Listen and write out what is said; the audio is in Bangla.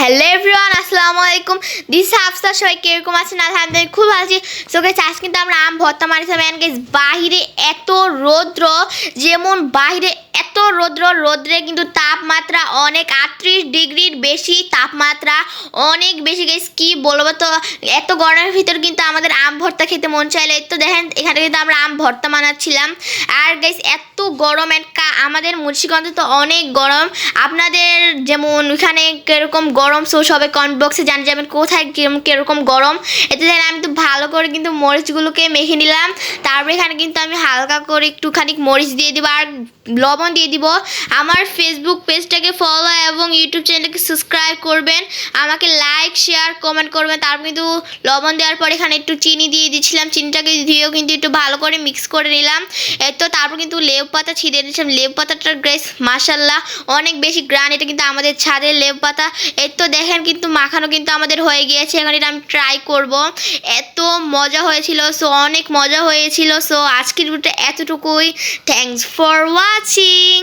হ্যালো এভরিওয়ান আসসালামু আলাইকুম। দিস হাফসা সবাই কীরকম আছেন? আলহামদুলিল্লাহ, খুব ভালো আছি। সো গাইস আজ কিন্তু আমরা আম ভর্তা মারিছি ম্যান গাইস বাহিরে এত রৌদ্র, যেমন বাহিরে রৌদ্র, রৌদ্রে কিন্তু তাপমাত্রা অনেক আটত্রিশ ডিগ্রির বেশি তাপমাত্রা। অনেক বেশি গাইস কি বলব তো? এত গরমের ভিতর কিন্তু আমাদের আম ভর্তা খেতে মন চাইলে। তো দেখেন, এখানে কিন্তু আমরা আম ভর্তা বানাচ্ছিলাম। আর গেস এত গরম এন্ড আমাদের মুন্সিগঞ্জে তো অনেক গরম। আপনাদের যেমন ওইখানে কীরকম গরম সো সবাই কমেন্ট বক্সে জানিয়ে যাবেন কোথায় কীরকম কীরকম গরম। এতে দেখেন আমি তো ভালো করে কিন্তু মরিচগুলোকে মেখে নিলাম। তারপরে এখানে কিন্তু আমি হালকা করে একটুখানি মরিচ দিয়ে দিব। আর লবণ দিয়ে দিব। আমার ফেসবুক পেজটাকে ফলো এবং ইউটিউব চ্যানেলকে সাবস্ক্রাইব করবেন। আমাকে লাইক শেয়ার কমেন্ট করবেন। তার কিন্তু লবণ দেওয়ার পর এখানে একটু চিনি দিয়ে দিচ্ছিলাম চিনিটাকে দিয়েও কিন্তু একটু ভালো করে মিক্স করে নিলাম। তো তারপর কিন্তু লেবু পাতা ছিঁড়ে দিয়েছিলাম। লেবু পাতাটার গ্রেস মাসাল্লাহ অনেক বেশি গ্রান এটা কিন্তু আমাদের ছাদের লেবু পাতা। এই তো দেখেন কিন্তু মাখানো কিন্তু আমাদের হয়ে গিয়েছে। এখন এটা আমি ট্রাই করব। এত মজা হয়েছিল। সো অনেক মজা হয়েছিল। সো আজকের ভিডিওটা এতটুকুই। Thanks for watching